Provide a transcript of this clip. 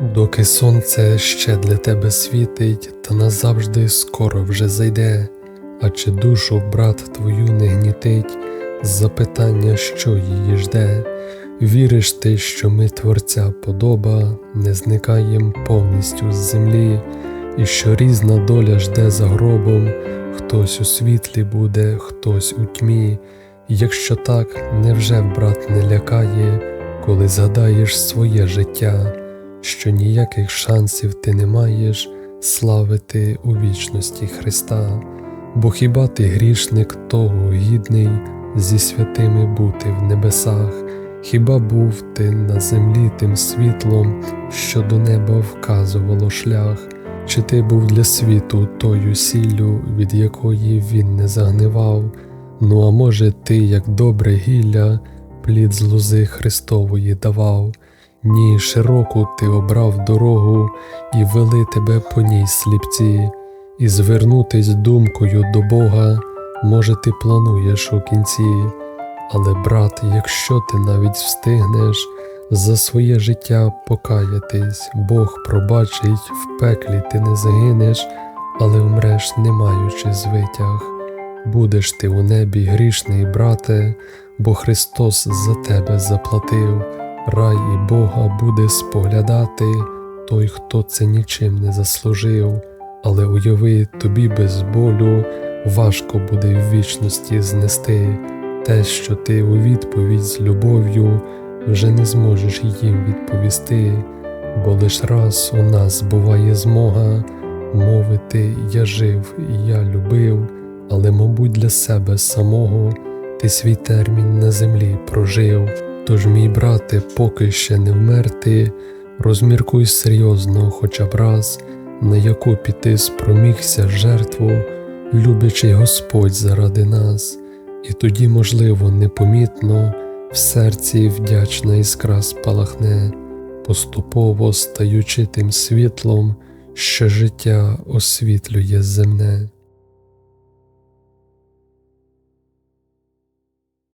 Доки сонце ще для тебе світить, та назавжди скоро вже зайде, а чи душу брат твою не гнітить, запитання, що її жде, віриш ти, що ми Творця подоба, не зникаєм повністю з землі, і що різна доля жде за гробом, хтось у світлі буде, хтось у тьмі. Якщо так, невже брат не лякає, коли згадаєш своє життя? Що ніяких шансів ти не маєш славити у вічності Христа, бо хіба ти грішник того гідний зі святими бути в небесах, хіба був ти на землі тим світлом, що до неба вказувало шлях, чи ти був для світу тою сіллю, від якої він не загнивав? Ну а може, ти, як добре гілля, плід з лози Христової давав? Ні, широку ти обрав дорогу, і вели тебе по ній сліпці, і звернутись думкою до Бога, може, ти плануєш у кінці, але, брат, якщо ти навіть встигнеш за своє життя покаятись, Бог пробачить, в пеклі ти не загинеш, але вмреш, не маючи звитяг. Будеш ти у небі грішний, брате, бо Христос за тебе заплатив. Рай і Бога буде споглядати той, хто це нічим не заслужив, але уяви тобі без болю, важко буде в вічності знести те, що ти у відповідь з любов'ю вже не зможеш їм відповісти, бо лиш раз у нас буває змога мовити Я жив і я любив, але, мабуть, для себе самого ти свій термін на землі прожив. Тож, мій брате, поки ще не вмерти, розміркуй серйозно хоча б раз, на яку піти спромігся жертву, любячий Господь заради нас, і тоді, можливо, непомітно в серці вдячна іскра спалахне, поступово стаючи тим світлом, що життя освітлює земне.